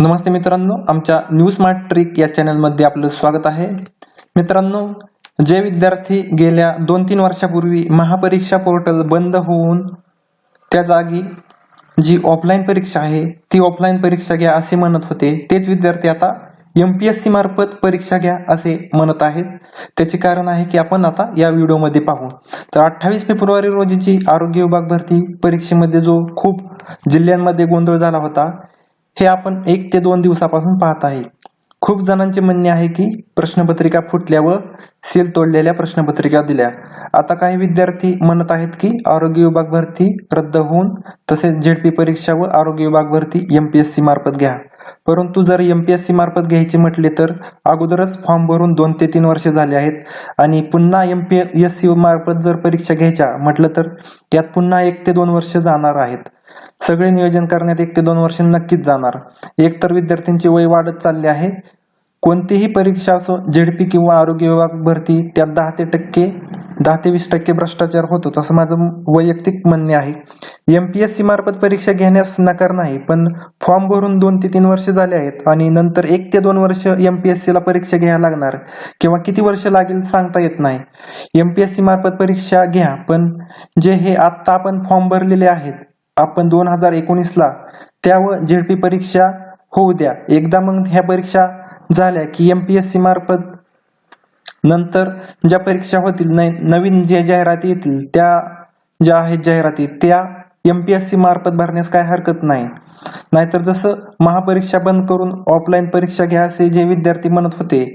नमस्ते मित्रांनो आमच्या new smart trick या चॅनलमध्ये आपलं स्वागत आहे. मित्रांनो जे विद्यार्थी गेल्या दोन तीन वर्षापूर्वी महापरीक्षा पोर्टल बंद होऊन त्या जागी जी ऑफलाईन परीक्षा आहे ती ऑफलाईन परीक्षा घ्या असे म्हणत होते तेच विद्यार्थी आता एम पी एस सी मार्फत परीक्षा घ्या असे म्हणत आहेत. त्याचे कारण आहे की आपण आता या व्हिडिओमध्ये पाहू. तर अठ्ठावीस फेब्रुवारी रोजीची आरोग्य विभाग भरती परीक्षेमध्ये जो खूप जिल्ह्यांमध्ये गोंधळ झाला होता हे आपण एक ते दोन दिवसापासून पाहत आहे. खूप जणांचे म्हणणे आहे की प्रश्नपत्रिका फुटल्या व सील तोडलेल्या प्रश्नपत्रिका दिल्या. आता काही विद्यार्थी म्हणत आहेत की आरोग्य विभाग भरती रद्द होऊन तसेच झेडपी परीक्षा व आरोग्य विभाग भरती एमपीएससी मार्फत घ्या. परंतु जर एमपीएससी मार्फत घ्यायचे म्हटले तर अगोदरच फॉर्म भरून दोन ते तीन वर्ष झाले आहेत. आणि पुन्हा एमपीएससी मार्फत जर परीक्षा घ्यायच्या म्हटलं तर यात पुन्हा एक ते दोन वर्ष जाणार आहेत. सगळे नियोजन करण्यात एक ते दोन वर्ष नक्कीच जाणार. एकतर विद्यार्थ्यांचे वय वाढत चालले आहे. कोणतीही परीक्षा असो झेडपी किंवा आरोग्य विभाग भरती त्यात दहा ते टक्के दहा ते वीस टक्के भ्रष्टाचार होतोच असं माझं वैयक्तिक म्हणणे आहे. एमपीएससी मार्फत परीक्षा घेण्यास नकार नाही पण फॉर्म भरून दोन ते तीन वर्ष झाले आहेत आणि नंतर एक ते दोन वर्ष एम पी एस सीला परीक्षा घ्यायला लागणार. किंवा किती वर्ष लागेल सांगता येत नाही. एम पी एस मार्फत परीक्षा घ्या पण जे हे आत्ता आपण फॉर्म भरलेले आहेत आपण दोन हजार एकोणीसला त्या व पी परीक्षा होऊ द्या. एकदा मग ह्या परीक्षा झाल्या की एमपीएससी मार्फत नंतर ज्या परीक्षा होतील न- नवीन ज्या जाहिराती येतील त्या ज्या आहेत जाहिराती त्या एमपीएससी मार्फत भरण्यास काय हरकत नाही. नाहीतर जसं महापरीक्षा बंद करून ऑफलाईन परीक्षा घ्या असे जे विद्यार्थी म्हणत होते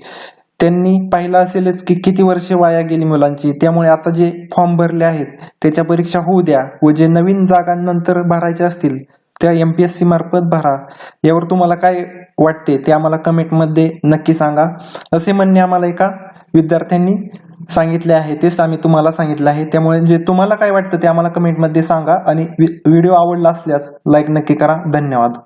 त्यांनी पाहिलं असेलच की किती वर्ष वाया गेली मुलांची. त्यामुळे आता जे फॉर्म भरले आहेत त्याच्या परीक्षा होऊ द्या व जे नवीन जागांनंतर भरायच्या असतील त्या एम पी एस मार्फत भरा. यावर तुम्हाला काय वाटते ते आम्हाला कमेंटमध्ये नक्की सांगा. असे म्हणणे आम्हाला एका विद्यार्थ्यांनी सांगितले आहे. तेच आम्ही तुम्हाला सांगितलं आहे. त्यामुळे जे तुम्हाला काय वाटतं ते आम्हाला कमेंटमध्ये सांगा आणि व्हिडिओ आवडला असल्यास लाईक नक्की करा. धन्यवाद.